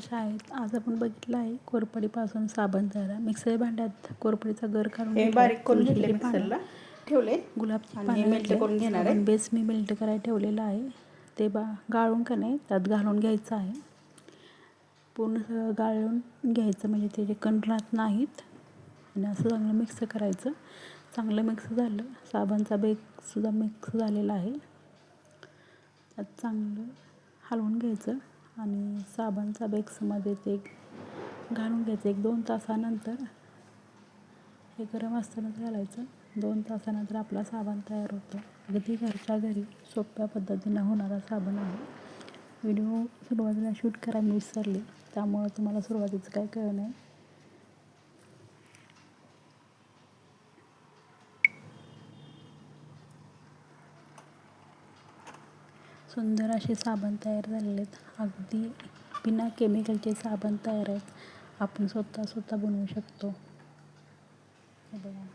शाळेत आज आपण बघितलं आहे कोरपडीपासून साबण तयार आहे. मिक्सर भांड्यात कोरपडीचा गर काढून हे. बारीक करून घेतले मिक्सरला. ठेवले. गुलाबची पानं मेल्ट. करून घेणार आहे. बेस मी मेल्ट करायला ठेवलेला आहे. ते बा गाळून का नाही त्यात घालून घ्यायचं आहे. पूर्ण सगळं गाळून घ्यायचं म्हणजे ते जे कण राहत नाहीत. आणि असं चांगलं मिक्स करायचं. चांगलं मिक्स झालं. साबणचा बेगसुद्धा मिक्स झालेला आहे. त्यात चांगलं हलवून घ्यायचं. आणि साबणचा बेक्समध्ये ते घालून घ्यायचं. एक दोन तासानंतर हे गरम असतानाच घालायचं. दोन तासानंतर आपला साबण तयार होतो. अगदी घरच्या घरी सोप्या पद्धतीनं होणारा साबण आहे. व्हिडिओ सुरुवातीला शूट करायला मी विसरले. त्यामुळं तुम्हाला सुरुवातीचं काय कळलं नाही. सुंदर असे साबण तयार झालेले आहेत. अगदी बिना केमिकलचे साबण तयार आहेत. आपण स्वतः स्वतः बनवू शकतो. हे बघा.